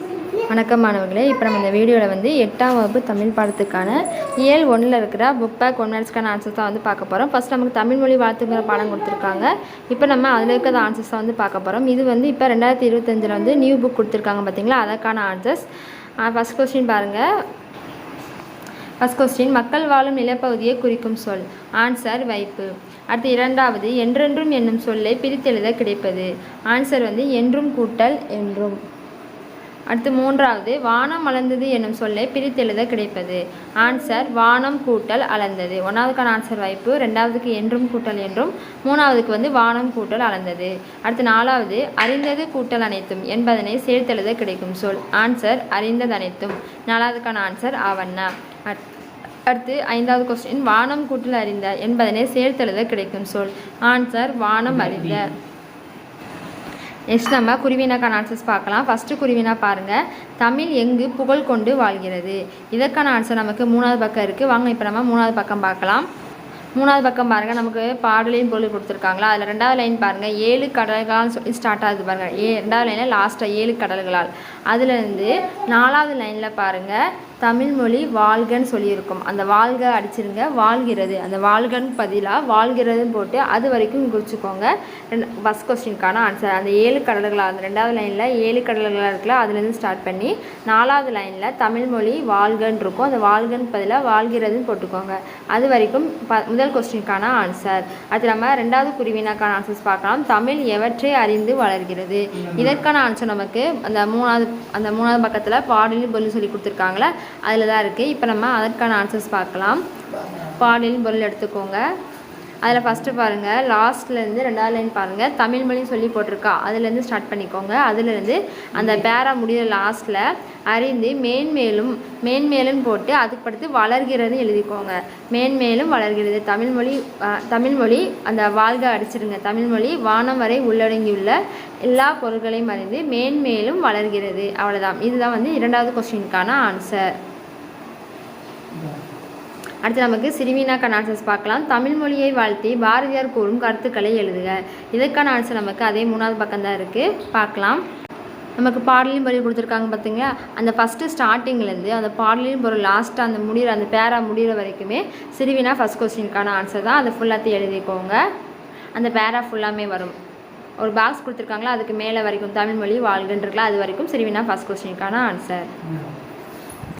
வணக்கம் மாணவர்களே இப்போ நம்ம இந்த வீடியோவில் வந்து எட்டாம் வகுப்பு தமிழ் பாடத்துக்கான இயல் ஒன்றில் இருக்கிற புக் பேக் ஒன் மினிட்ஸ்க்கான ஆன்சர்ஸ் தான் வந்து பார்க்க போகிறோம் ஃபஸ்ட் நமக்கு தமிழ் மொழி வாழ்த்துங்கிற பாடம் கொடுத்துருக்காங்க. இப்போ நம்ம அதில் இருக்கிற ஆன்சர்ஸ் தான் வந்து பார்க்க போகிறோம் இது வந்து இப்போ ரெண்டாயிரத்தி இருபத்தஞ்சில் வந்து நியூ புக் கொடுத்துருக்காங்க பார்த்தீங்களா அதற்கான ஆன்சர்ஸ் ஃபஸ்ட் கொஸ்டின் பாருங்கள் ஃபஸ்ட் கொஸ்டின் மக்கள் வாழும் நிலப்பகுதியை குறிக்கும் சொல். ஆன்சர் வைப்பு. அடுத்து இரண்டாவது என்றென்றும் என்னும் சொல்லை பிரித்தெழுத கிடைப்பது. ஆன்சர் வந்து என்றும் கூட்டல் என்றும். அடுத்து மூன்றாவது வானம் அளந்தது என்னும் சொல்லை பிரித்தெழுத கிடைப்பது. ஆன்சர் வானம் கூட்டல் அளந்தது ஒன்றாவதுக்கான ஆன்சர் வாய்ப்பு ரெண்டாவதுக்கு என்றும் கூட்டல் என்றும் மூணாவதுக்கு வந்து வானம் கூட்டல் அளந்தது அடுத்து நாலாவது அறிந்தது கூட்டல் அனைத்தும் என்பதனை சேர்த்தெழுத கிடைக்கும் சொல். ஆன்சர் அறிந்தது அனைத்தும் நாலாவதுக்கான ஆன்சர் ஆவண்ணா அட்- அடுத்து ஐந்தாவது கொஸ்டின் வானம் கூட்டல் அறிந்த என்பதனை சேர்த்தெழுத கிடைக்கும் சொல். ஆன்சர் வானம் அறிந்த நெக்ஸ்ட் நம்ம குருவினாக்கான ஆன்சர்ஸ் பார்க்கலாம். ஃபஸ்ட்டு குருவினா பாருங்கள் தமிழ் எங்கு புகழ் கொண்டு வாழ்கிறது? இதற்கான ஆன்சர் நமக்கு மூணாவது பக்கம் இருக்குது வாங்க இப்போ நம்ம மூணாவது பக்கம் பார்க்கலாம். மூணாவது பக்கம் பாருங்கள் நமக்கு பாடலையும் பொருள் கொடுத்துருக்காங்களா? அதில் ரெண்டாவது லைன் பாருங்கள் ஏழு கடல்களால் சொல்லி ஸ்டார்ட் ஆகுது பாருங்கள் ஏ ரெண்டாவது லைனில் லாஸ்ட்டாக ஏழு கடல்களால். அதுலேருந்து நாலாவது லைனில் பாருங்கள் தமிழ்மொழி வாழ்கன்னு சொல்லியிருக்கும். அந்த வாழ்க அடிச்சிருங்க வாழ்கிறது. அந்த வாழ்கன்னு பதிலாக வாழ்கிறதுன்னு போட்டு அது வரைக்கும் குறிச்சிக்கோங்க. ஃபஸ்ட் கொஸ்டினுக்கான ஆன்சர் அந்த ஏழு கடல்களாக அந்த ரெண்டாவது லைனில் ஏழு கடல்களாக இருக்குல்ல அதுலேருந்து ஸ்டார்ட் பண்ணி நாலாவது லைனில் தமிழ்மொழி வாழ்கன்னு இருக்கும். அந்த வாழ்கன்னு பதிலாக வாழ்கிறதுன்னு போட்டுக்கோங்க. அது வரைக்கும் ப முதல் கொஸ்டினுக்கான ஆன்சர் அது நம்ம ரெண்டாவது குருவினாக்கான ஆன்சர்ஸ் பார்க்கலாம். தமிழ் எவற்றை அறிந்து வளர்கிறது? இதற்கான ஆன்சர் நமக்கு அந்த மூணாவது அந்த மூணாவது பக்கத்தில் பாடலில் பொருள் சொல்லி கொடுத்துருக்காங்களே அதில் தான் இருக்குது இப்போ நம்ம அதற்கான ஆன்சர்ஸ் பார்க்கலாம். பாடலின் பொருள் எடுத்துக்கோங்க. அதில் ஃபஸ்ட்டு பாருங்கள் லாஸ்ட்லேருந்து ரெண்டாவது லைன் பாருங்கள் தமிழ் மொழி சொல்லி போட்டிருக்கா. அதுலேருந்து ஸ்டார்ட் பண்ணிக்கோங்க. அதுலேருந்து அந்த பேரா முடிகிற லாஸ்ட்டில் அறிந்து மேன்மேலும் மேன்மேலும் போட்டு அதுக்கு அடுத்து வளர்கிறது எழுதிக்கோங்க. மேன்மேலும் வளர்கிறது. தமிழ்மொழி தமிழ்மொழி அந்த வாழ்க அடிச்சிடுங்க. தமிழ்மொழி வானம் வரை உள்ளடங்கியுள்ள எல்லா பொருள்களையும் அறிந்து மேன்மேலும் வளர்கிறது. அவ்வளோதான் இதுதான் வந்து இரண்டாவது கொஸ்டினுக்கான ஆன்சர் அடுத்து நமக்கு சிறுவீனாக்கான ஆன்சர்ஸ் பார்க்கலாம். தமிழ் மொழியை வாழ்த்தி பாரதியார் கூறும் கருத்துக்களை எழுதுக. இதற்கான ஆன்சர் நமக்கு அதே மூணாவது பக்கம் தான் இருக்குது பார்க்கலாம். நமக்கு பாடலையும் பொருள் கொடுத்துருக்காங்க பார்த்தீங்களா? அந்த ஃபஸ்ட்டு ஸ்டார்டிங்லேருந்து அந்த பாடலையும் பொருள் லாஸ்ட்டாக அந்த முடிகிற அந்த பேரா முடிகிற வரைக்குமே சிறுவினா ஃபஸ்ட் கொஸ்டினுக்கான ஆன்சர் தான். அதை ஃபுல்லாத்தையும் எழுதிக்கோங்க. அந்த பேரா ஃபுல்லாமே வரும். ஒரு பாக்ஸ் கொடுத்துருக்காங்களா? அதுக்கு மேலே வரைக்கும் தமிழ் மொழி வாழ்கின்றிருக்கலாம் அது வரைக்கும் சிறுவினா ஃபஸ்ட் கொஸ்டினுக்கான ஆன்சர்